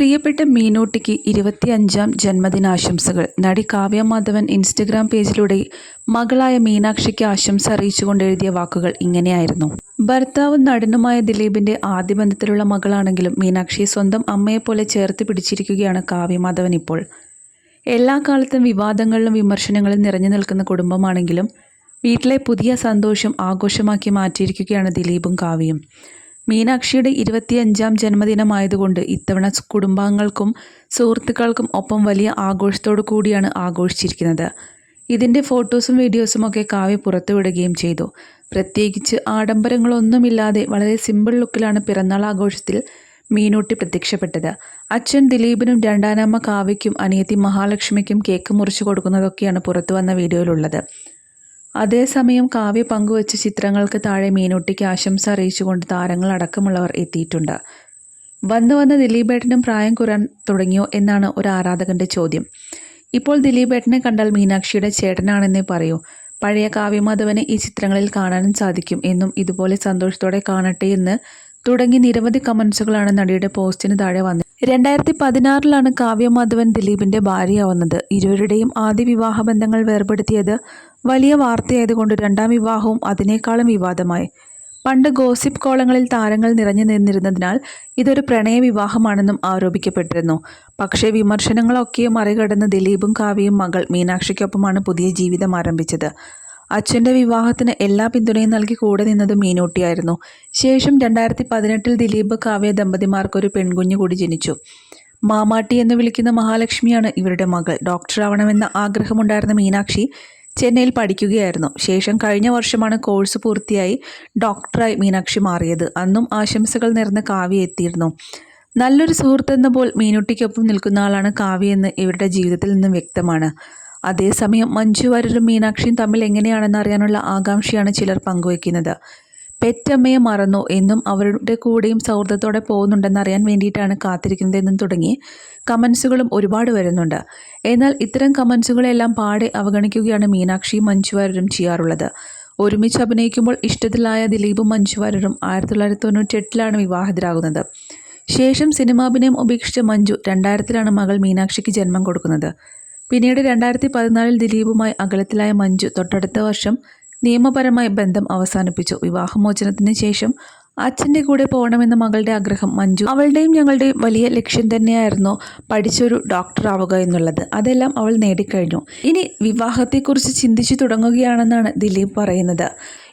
പ്രിയപ്പെട്ട മീനൂട്ടിക്ക് ഇരുപത്തിയഞ്ചാം ജന്മദിനാശംസകൾ. നടി കാവ്യ മാധവൻ ഇൻസ്റ്റഗ്രാം പേജിലൂടെ മകളായ മീനാക്ഷിക്ക് ആശംസ അറിയിച്ചുകൊണ്ട് എഴുതിയ വാക്കുകൾ ഇങ്ങനെയായിരുന്നു. ഭർത്താവും നടനുമായ ദിലീപിന്റെ ആദ്യ ബന്ധത്തിലുള്ള മകളാണെങ്കിലും മീനാക്ഷിയെ സ്വന്തം അമ്മയെപ്പോലെ ചേർത്ത് പിടിച്ചിരിക്കുകയാണ് കാവ്യ മാധവൻ ഇപ്പോൾ. എല്ലാ കാലത്തും വിവാദങ്ങളിലും വിമർശനങ്ങളും നിറഞ്ഞു നിൽക്കുന്ന കുടുംബമാണെങ്കിലും വീട്ടിലെ പുതിയ സന്തോഷം ആഘോഷമാക്കി മാറ്റിയിരിക്കുകയാണ് ദിലീപും കാവ്യയും. മീനാക്ഷിയുടെ ഇരുപത്തിയഞ്ചാം ജന്മദിനമായതുകൊണ്ട് ഇത്തവണ കുടുംബാംഗങ്ങൾക്കും സുഹൃത്തുക്കൾക്കും ഒപ്പം വലിയ ആഘോഷത്തോടു കൂടിയാണ് ആഘോഷിച്ചിരിക്കുന്നത്. ഇതിന്റെ ഫോട്ടോസും വീഡിയോസും ഒക്കെ കാവ്യ പുറത്തുവിടുകയും ചെയ്തു. പ്രത്യേകിച്ച് ആഡംബരങ്ങളൊന്നുമില്ലാതെ വളരെ സിമ്പിൾ ലുക്കിലാണ് പിറന്നാൾ ആഘോഷത്തിൽ മീനൂട്ടി പ്രത്യക്ഷപ്പെട്ടത്. അച്ഛൻ ദിലീപിനും രണ്ടാനമ്മ കാവ്യയ്ക്കും അനിയത്തി മഹാലക്ഷ്മിക്കും കേക്ക് മുറിച്ചു കൊടുക്കുന്നതൊക്കെയാണ് പുറത്തു വന്ന വീഡിയോയിലുള്ളത്. അതേസമയം കാവ്യ പങ്കുവച്ച ചിത്രങ്ങൾക്ക് താഴെ മീനൂട്ടിക്ക് ആശംസ അറിയിച്ചുകൊണ്ട് താരങ്ങൾ അടക്കമുള്ളവർ എത്തിയിട്ടുണ്ട്. വന്നു വന്ന ദിലീപേട്ടനും പ്രായം കുറാൻ തുടങ്ങിയോ എന്നാണ് ഒരു ആരാധകന്റെ ചോദ്യം. ഇപ്പോൾ ദിലീപേട്ടനെ കണ്ടാൽ മീനാക്ഷിയുടെ ചേട്ടനാണെന്നേ പറയൂ. പഴയ കാവ്യമാധവനെ ഈ ചിത്രങ്ങളിൽ കാണാനും സാധിക്കും എന്നും ഇതുപോലെ സന്തോഷത്തോടെ കാണട്ടെ എന്ന് തുടങ്ങി നിരവധി കമൻസുകളാണ് നടിയുടെ പോസ്റ്റിന് താഴെ വന്നത്. രണ്ടായിരത്തി പതിനാറിലാണ് കാവ്യമാധവൻ ദിലീപിന്റെ ഭാര്യയാവുന്നത്. ഇരുവരുടെയും ആദ്യ വിവാഹ ബന്ധങ്ങൾ വേർപെടുത്തിയത് വലിയ വാർത്തയായതുകൊണ്ട് രണ്ടാം വിവാഹവും അതിനേക്കാളും വിവാദമായി. പണ്ട് ഗോസിപ്പ് കോളങ്ങളിൽ താരങ്ങൾ നിറഞ്ഞു നിന്നിരുന്നതിനാൽ ഇതൊരു പ്രണയ വിവാഹമാണെന്നും ആരോപിക്കപ്പെട്ടിരുന്നു. പക്ഷേ വിമർശനങ്ങളൊക്കെ മറികടന്ന് ദിലീപും കാവ്യയും മകൾ മീനാക്ഷിക്കൊപ്പമാണ് പുതിയ ജീവിതം ആരംഭിച്ചത്. അച്ഛന്റെ വിവാഹത്തിന് എല്ലാ പിന്തുണയും നൽകി കൂടെ നിന്നത് മീനൂട്ടിയായിരുന്നു. ശേഷം രണ്ടായിരത്തി പതിനെട്ടിൽ ദിലീപ് കാവ്യ ദമ്പതിമാർക്കൊരു പെൺകുഞ്ഞു കൂടി ജനിച്ചു. മാമാട്ടി എന്ന് വിളിക്കുന്ന മഹാലക്ഷ്മിയാണ് ഇവരുടെ മകൾ. ഡോക്ടറാവണമെന്ന ആഗ്രഹമുണ്ടായിരുന്ന മീനാക്ഷി ചെന്നൈയിൽ പഠിക്കുകയായിരുന്നു. ശേഷം കഴിഞ്ഞ വർഷമാണ് കോഴ്സ് പൂർത്തിയായി ഡോക്ടറായി മീനാക്ഷി മാറിയത്. അന്നും ആശംസകൾ നിറഞ്ഞ കാവ്യ എത്തിയിരുന്നു. നല്ലൊരു സുഹൃത്തെന്ന പോൽ മീനുട്ടിക്കൊപ്പം നിൽക്കുന്ന ആളാണ് കാവ്യ എന്ന് ഇവരുടെ ജീവിതത്തിൽ നിന്നും വ്യക്തമാണ്. അതേസമയം മഞ്ജു വാര്യരും മീനാക്ഷിയും തമ്മിൽ എങ്ങനെയാണെന്ന് അറിയാനുള്ള ആകാംക്ഷയാണ് ചിലർ പങ്കുവയ്ക്കുന്നത്. പെറ്റമ്മയെ മറന്നു എന്നും അവരുടെ കൂടെയും സൗഹൃദത്തോടെ പോകുന്നുണ്ടെന്ന് അറിയാൻ വേണ്ടിയിട്ടാണ് കാത്തിരിക്കുന്നതെന്നും തുടങ്ങി കമൻസുകളും ഒരുപാട് വരുന്നുണ്ട്. എന്നാൽ ഇത്തരം കമൻസുകളെല്ലാം പാടെ അവഗണിക്കുകയാണ് മീനാക്ഷിയും മഞ്ജു വാര്യരും ചെയ്യാറുള്ളത്. ഒരുമിച്ച് അഭിനയിക്കുമ്പോൾ ഇഷ്ടത്തിലായ ദിലീപും മഞ്ജു വാര്യരും ആയിരത്തി തൊള്ളായിരത്തി തൊണ്ണൂറ്റി എട്ടിലാണ് വിവാഹിതരാകുന്നത്. ശേഷം സിനിമാഭിനയം ഉപേക്ഷിച്ച മഞ്ജു രണ്ടായിരത്തിലാണ് മകൾ മീനാക്ഷിക്ക് ജന്മം കൊടുക്കുന്നത്. പിന്നീട് രണ്ടായിരത്തി പതിനാലിൽ ദിലീപുമായി അകലത്തിലായ മഞ്ജു തൊട്ടടുത്ത വർഷം നിയമപരമായ ബന്ധം അവസാനിപ്പിച്ചു. വിവാഹമോചനത്തിന് ശേഷം അച്ഛന്റെ കൂടെ പോകണമെന്ന മകളുടെ ആഗ്രഹം മഞ്ജു. അവളുടെയും ഞങ്ങളുടെയും വലിയ ലക്ഷ്യം തന്നെയായിരുന്നു പഠിച്ചൊരു ഡോക്ടറാവുക എന്നുള്ളത്. അതെല്ലാം അവൾ നേടിക്കഴിഞ്ഞു. ഇനി വിവാഹത്തെക്കുറിച്ച് ചിന്തിച്ചു തുടങ്ങുകയാണെന്നാണ് ദിലീപ് പറയുന്നത്.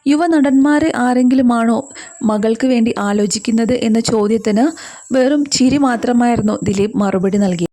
യുവ നടന്മാരെ ആരെങ്കിലുമാണോ മകൾക്ക് വേണ്ടി ആലോചിക്കുന്നത് എന്ന ചോദ്യത്തിന് വെറും ചിരി മാത്രമായിരുന്നു ദിലീപ് മറുപടി നൽകി